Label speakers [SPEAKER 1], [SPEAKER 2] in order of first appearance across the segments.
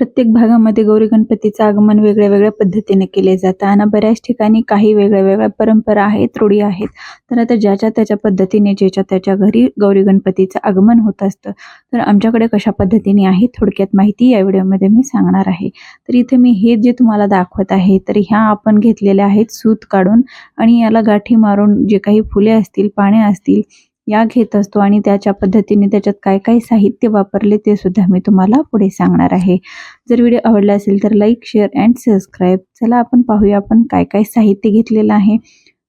[SPEAKER 1] प्रत्येक भागामध्ये गौरी गणपतीचं आगमन वेगळ्या वेगळ्या पद्धतीने केले जातं. आणि बऱ्याच ठिकाणी काही वेगळ्या वेगळ्या परंपरा आहेत रूढी आहेत. तर आता ज्याच्या त्याच्या पद्धतीने ज्याच्या त्याच्या घरी गौरी गणपतीचं आगमन होत असतं तर आमच्याकडे कशा पद्धतीने आहे थोडक्यात माहिती या व्हिडिओमध्ये मी सांगणार आहे. तर इथे मी हे जे तुम्हाला दाखवत आहे तर ह्या आपण घेतलेल्या आहेत सूत काढून आणि याला गाठी मारून जे काही फुले असतील पाने असतील या घेत असतो आणि त्याच्या पद्धतीने त्याच्यात काय काय साहित्य वापरले ते सुद्धा मी तुम्हाला पुढे सांगणार आहे. जर व्हिडिओ आवडला असेल तर लाईक शेअर अँड सबस्क्राईब चला आपण पाहूया आपण काय काय साहित्य घेतलेलं आहे.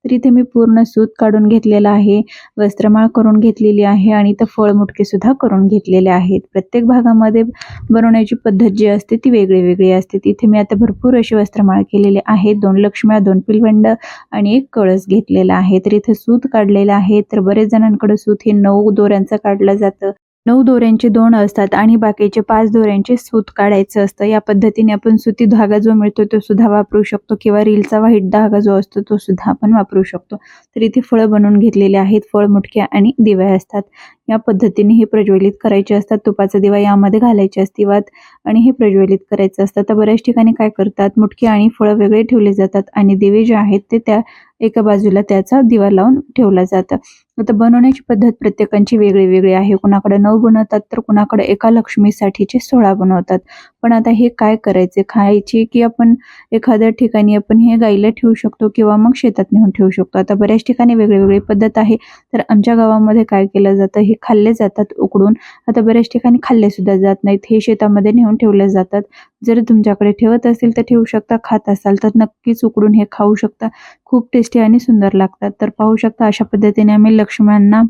[SPEAKER 1] तर इथे मी पूर्ण सूत काढून घेतलेलं आहे वस्त्रमाळ करून घेतलेली आहे आणि इथं फळमुटके सुद्धा करून घेतलेले आहेत. प्रत्येक भागामध्ये बनवण्याची पद्धत जी असते ती वेगळी वेगळी असते. तिथे मी आता भरपूर अशी वस्त्रमाळ केलेले आहे. दोन लक्ष्म्या दोन पिलवंड आणि एक कळस घेतलेला आहे. तर इथे सूत काढलेलं आहे. तर बरेच जणांकडे सूत हे नऊ दोऱ्यांचं काढलं जातं. नऊ दोऱ्यांचे दोन असतात आणि बाकीचे पाच दोऱ्यांचे सूत काढायचं असतं. या पद्धतीने आपण सुती धागा जो मिळतो तो सुद्धा वापरू शकतो किंवा रीलचा व्हाईट धागा जो असतो तो सुद्धा आपण वापरू शकतो. तर इथे फळं बनवून घेतलेले आहेत. फळ मुटक्या आणि दिव्या असतात. या पद्धतीने हे प्रज्वलित करायचे असतात. तुपाचा दिवा यामध्ये घालायचे असतात आणि हे प्रज्वलित करायचं असतं. तर बऱ्याच ठिकाणी काय करतात मुटकी आणि फळं वेगळे ठेवले जातात आणि दिवे जे आहेत ते त्या एका बाजूला त्याचा दिवा लावून ठेवला जातं. आता बनवण्याची पद्धत प्रत्येकांची वेगळी वेगळी आहे. कुणाकडे नऊ बनवतात तर कुणाकडे एका लक्ष्मीसाठीचे सोळा बनवतात. पण आता हे काय करायचे? खायचे की आपण एखाद्या ठिकाणी आपण हे गाईला ठेवू शकतो किंवा मग शेतात नेऊन ठेवू शकतो. आता बऱ्याच ठिकाणी वेगळी वेगळी पद्धत आहे. तर आमच्या गावामध्ये काय केलं जातं? हे खाल्ले जातात उकडून. आता बऱ्याच ठिकाणी खाल्ले सुद्धा जात नाहीत. हे शेतामध्ये नेऊन ठेवले जातात. जर तुमच्याकडे ठेवत असेल तर ठेवू शकता खात असाल तर नक्कीच उकडून हे खाऊ शकता. खूप टेस्टी आणि सुंदर लागतात. तर पाहू शकता अशा पद्धतीने आम्ही लक्ष्म्यांना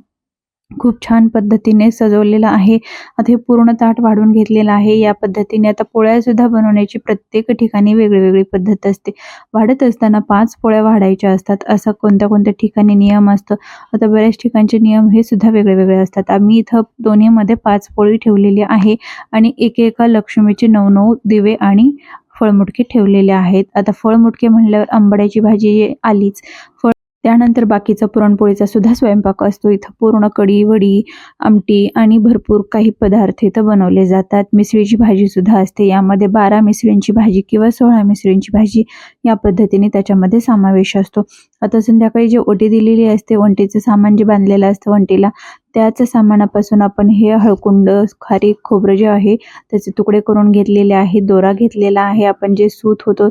[SPEAKER 1] खूप छान पद्धतीने सजवलेलं आहे. आता हे पूर्ण ताट वाढून घेतलेलं आहे. या पद्धतीने आता पोळ्या सुद्धा बनवण्याची प्रत्येक ठिकाणी वेगळी वेगळी पद्धत असते. वाढत असताना पाच पोळ्या वाढायच्या असतात. असं कोणत्या कोणत्या ठिकाणी नियम असतं? आता बऱ्याच ठिकाणचे नियम हे सुद्धा वेगळे वेगळे असतात. आम्ही इथं दोन्हीमध्ये पाच पोळी ठेवलेली आहे आणि एकेका लक्ष्मीचे नऊ नऊ दिवे आणि फळमुटके ठेवलेले आहेत. आता फळमुटके म्हणल्यावर आंबाड्याची भाजी आलीच. फळ त्यानंतर बाकीचा पुरणपोळीचा सुद्धा स्वयंपाक असतो. इथं पूर्ण कढी वडी आमटी आणि भरपूर काही पदार्थ इथं बनवले जातात. मिसळीची भाजी सुद्धा असते. यामध्ये बारा मिसळींची भाजी किंवा सोळा मिसळींची भाजी या पद्धतीने त्याच्यामध्ये समावेश असतो. आता संध्याकाळी जे ओटी दिलेली असते वंटीचं सामान जे बांधलेलं असतं वंटीला त्याच सामानापासून आपण हे हळकुंड खारी खोबरं जे आहे त्याचे तुकडे करून घेतलेले आहे दोरा घेतलेला आहे. आपण जे सूत होतो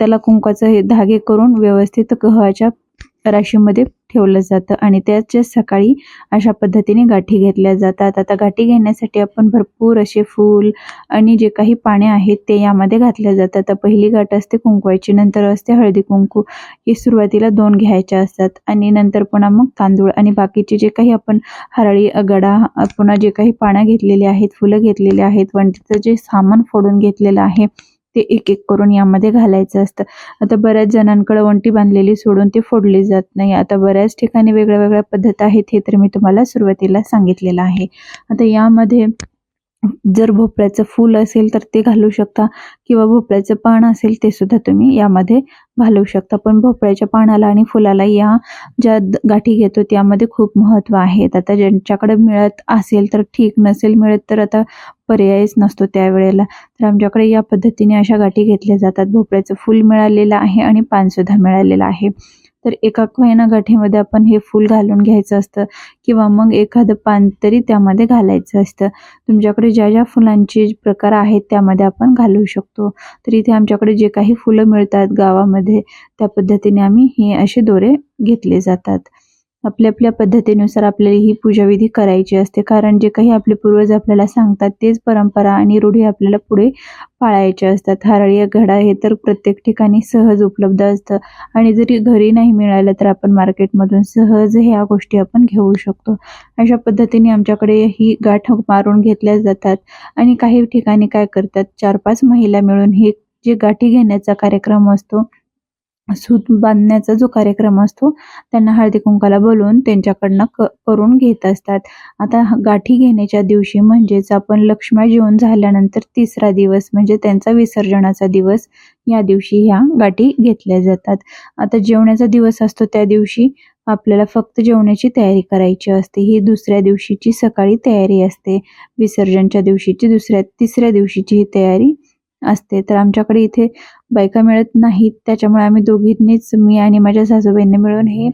[SPEAKER 1] त्याला कुंकाचं हे धागे करून व्यवस्थित गव्हाच्या राशीमध्ये ठेवलं जातं आणि त्याच्या सकाळी अशा पद्धतीने गाठी घेतल्या जातात. आता गाठी घेण्यासाठी आपण भरपूर असे फूल आणि जे काही पाने आहेत ते यामध्ये घातल्या जातात. आता पहिली गाठ असते कुंकवायची नंतर असते हळदी कुंकू. हे सुरुवातीला दोन घ्यायच्या असतात आणि नंतर पुन्हा मग तांदूळ आणि बाकीचे जे काही आपण हरळी गडा पुन्हा जे काही पानं घेतलेले आहेत फुलं घेतलेले आहेत वंटीचं जे सामान फोडून घेतलेलं आहे ते एक एक करून यामध्ये घालायचं असतं. आता बऱ्याच जणांकडे वंटी बांधलेली सोडून ती फोडली जात नाही. आता बऱ्याच ठिकाणी वेगळ्या वेगळ्या पद्धत आहेत हे तर मी तुम्हाला सुरुवातीला सांगितलेलं आहे. आता यामध्ये जर भोपळ्याचं फूल असेल तर ते घालू शकता किंवा भोपळ्याचं पान असेल ते सुद्धा तुम्ही यामध्ये घालू शकता. पण भोपळ्याच्या पानाला आणि फुलाला या ज्या गाठी घेतो त्यामध्ये खूप महत्त्व आहे. आता ज्यांच्याकडे मिळत असेल तर ठीक नसेल मिळत तर आता पर्यायच नसतो त्यावेळेला. तर आमच्याकडे या पद्धतीने अशा गाठी घेतल्या जातात. भोपळ्याचं फूल मिळालेलं आहे आणि पानसुद्धा मिळालेलं आहे. तर एका महिना गाठीमध्ये आपण हे फूल घालून घ्यायचं असतं किंवा मग एखादं पान तरी त्यामध्ये घालायचं असतं. तुमच्याकडे ज्या ज्या फुलांचे प्रकार आहेत त्यामध्ये आपण घालू शकतो. तर इथे आमच्याकडे जे काही फुलं मिळतात गावामध्ये त्या पद्धतीने आम्ही हे असे दोरे घेतले जातात. आपल्या आपल्या पद्धतीनुसार आपल्याला ही पूजाविधी करायची असते. कारण जे काही आपले पूर्वज आपल्याला सांगतात तेच परंपरा आणि रूढी आपल्याला पुढे पाळायच्या असतात. हरळी घडा हे तर प्रत्येक ठिकाणी सहज उपलब्ध असतं. आणि जरी घरी नाही मिळालं तर आपण मार्केटमधून सहज ह्या गोष्टी आपण घेऊ शकतो. अशा पद्धतीने आमच्याकडे ही गाठ मारून घेतल्या जातात. आणि काही ठिकाणी काय करतात चार पाच महिला मिळून ही जे गाठी घेण्याचा कार्यक्रम असतो सूत बांधण्याचा जो कार्यक्रम असतो त्यांना हळदी कुंकाला बोलवून त्यांच्याकडनं क करून घेत असतात. आता गाठी घेण्याच्या दिवशी म्हणजेच आपण लक्ष्म्या जेवण झाल्यानंतर तिसरा दिवस म्हणजे त्यांचा विसर्जनाचा दिवस या दिवशी ह्या गाठी घेतल्या जातात. आता जेवण्याचा दिवस असतो त्या दिवशी आपल्याला फक्त जेवणाची तयारी करायची असते. ही दुसऱ्या दिवशीची सकाळी तयारी असते. विसर्जनच्या दिवशीची दुसऱ्या तिसऱ्या दिवशीची ही तयारी असते. तर आमच्याकडे इथे बायका मिळत नाहीत. त्याच्यामुळे आम्ही दोघींनीच मी आणि माझ्या सासूबाईंनी मिळून हे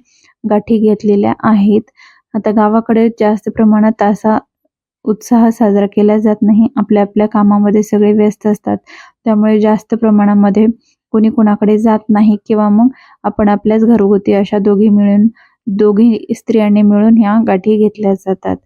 [SPEAKER 1] गाठी घेतलेल्या आहेत. आता गावाकडे जास्त प्रमाणात असा उत्साह साजरा केला जात नाही. आपल्या आपल्या कामामध्ये सगळे व्यस्त असतात. त्यामुळे जास्त प्रमाणामध्ये कोणी कोणाकडे जात नाही किंवा मग आपण आपल्याच घरगुती अशा दोघी मिळून दोघी स्त्रियांनी मिळून ह्या गाठी घेतल्या जातात.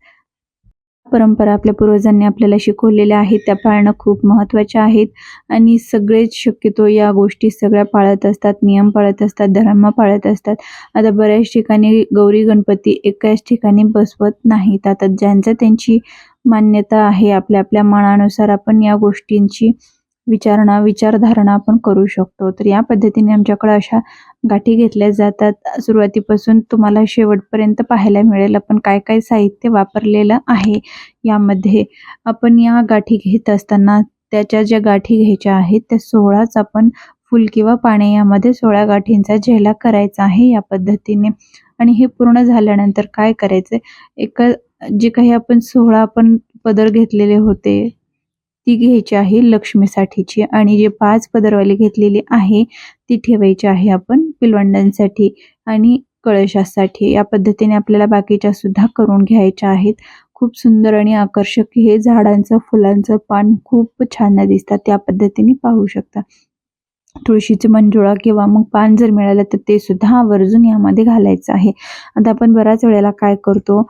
[SPEAKER 1] परंपरा आपल्या पूर्वजांनी आपल्याला शिकवलेल्या आहेत त्या पाळणं खूप महत्त्वाच्या आहेत. आणि सगळेच शक्यतो या गोष्टी सगळ्या पाळत असतात नियम पाळत असतात धर्म पाळत असतात. आता बऱ्याच ठिकाणी गौरी गणपती एकाच ठिकाणी बसवत नाहीत. आता ज्यांचं त्यांची मान्यता आहे आपल्या आपल्या मनानुसार आपण या गोष्टींची विचारणा विचारधारणा आपण करू शकतो. तर या पद्धतीने आमच्याकडे अशा गाठी घेतल्या जातात. सुरुवातीपासून तुम्हाला शेवटपर्यंत पाहायला मिळेल आपण काय काय साहित्य वापरलेलं आहे यामध्ये. आपण या गाठी घेत असताना त्याच्या ज्या गाठी घ्यायच्या आहेत त्या सोळाच आपण फुल किंवा पाणी यामध्ये सोळा गाठींचा झेला करायचा आहे या पद्धतीने. आणि हे पूर्ण झाल्यानंतर काय करायचं? एक जे काही आपण सोळा आपण पदर घेतलेले होते ती घ्यायची आहे लक्ष्मीसाठीची आणि जे पाच पदरवाली घेतलेली आहे ती ठेवायची आहे आपण पिलवंडांसाठी आणि कळशासाठी. या पद्धतीने आपल्याला बाकीच्या सुद्धा करून घ्यायच्या आहेत. खूप सुंदर आणि आकर्षक हे झाडांचं फुलांचं पान खूप छान दिसतात. त्या पद्धतीने पाहू शकता. तुळशीचे मंजुळा किंवा मग पान जर मिळालं तर ते सुद्धा आवर्जून यामध्ये घालायचं आहे. आता आपण बऱ्याच वेळेला काय करतो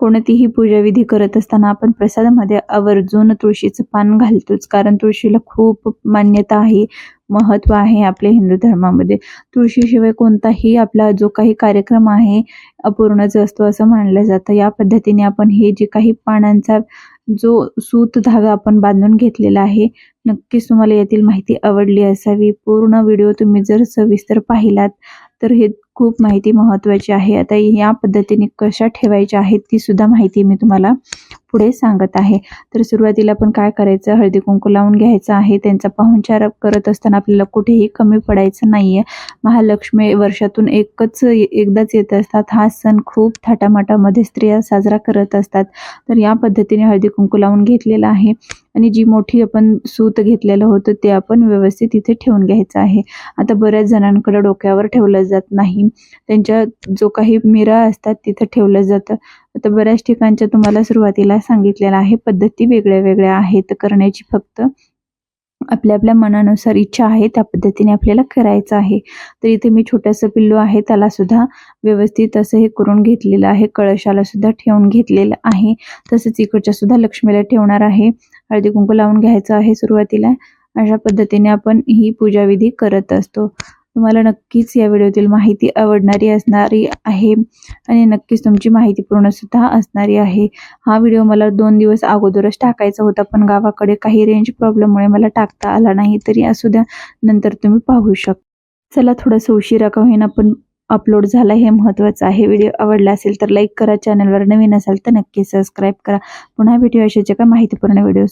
[SPEAKER 1] कोणतीही पूजाविधी करत असताना आपण प्रसादामध्ये आवर्जून तुळशीचं पान घालतोच कारण तुळशीला खूप मान्यता आहे महत्त्व आहे आपल्या हिंदू धर्मामध्ये. तुळशीशिवाय कोणताही आपला जो काही कार्यक्रम आहे अपूर्णच असतो असं मानलं जातं. या पद्धतीने आपण हे जे काही पानांचा जो सूत धागा आपण बांधून घेतलेला आहे नक्कीच तुम्हाला यातील माहिती आवडली असावी. पूर्ण व्हिडिओ तुम्ही जर सविस्तर पाहिलात तर हे खूप माहिती महत्त्वाची आहे. आता या पद्धतीने कशा ठेवायच्या आहेत ती सुद्धा माहिती मी तुम्हाला पुढे सांगत आहे. तर सुरुवातीला आपण काय करायचं? हळदी कुंकू लावून घ्यायचं आहे. त्यांचा पाहुणचार करत असताना आपल्याला कुठेही कमी पडायचं नाही महालक्ष्मी वर्षातून एकच एकदाच येत असतात. हा सण खूप थाटामाटामध्ये स्त्रिया साजरा करत असतात. तर या पद्धतीने हळदी कुंकू लावून घेतलेला आहे. आणि जी मोठी आपण सूत घेतलेलं होतं ते आपण व्यवस्थित इथे ठेवून घ्यायचं आहे. आता बऱ्याच जणांकडे डोक्यावर ठेवलं जात नाही. त्यांच्या जो काही मिरा असतात तिथं ठेवलं जातं. आता बऱ्याच ठिकाणच्या तुम्हाला सुरुवातीला सांगितलेलं आहे पद्धती वेगळ्या वेगळ्या आहेत करण्याची फक्त. आपल्या आपल्या मनानुसार इच्छा आहे त्या पद्धतीने आपल्याला करायचं आहे. तर इथे मी छोटंसं पिल्लू आहे त्याला सुद्धा व्यवस्थित असं हे करून घेतलेलं आहे. कळशाला सुद्धा ठेवून घेतलेलं आहे. तसंच इकडच्या सुद्धा लक्ष्मीला ठेवणार आहे. हळदी कुंकू लावून घ्यायचं आहे सुरुवातीला. अशा पद्धतीने आपण ही पूजाविधी करत असतो. तुम्हाला नक्कीच या व्हिडिओतील माहिती आवडणारी असणारी आहे आणि नक्कीच तुमची माहिती पूर्ण सुद्धा असणारी आहे. हा व्हिडिओ मला दोन दिवस अगोदरच टाकायचा होता पण गावाकडे काही रेंज प्रॉब्लेममुळे मला टाकता आला नाही तरी असू द्या नंतर तुम्ही पाहू शकता चला थोडंसं उशिरा का होईना पण अपलोड झाला हे महत्त्वाचं आहे. व्हिडिओ आवडला असेल तर लाईक करा चॅनलवर नवीन असाल तर नक्की सबस्क्राईब करा. पुन्हा भेटूया अशाच्या का माहितीपूर्ण व्हिडिओ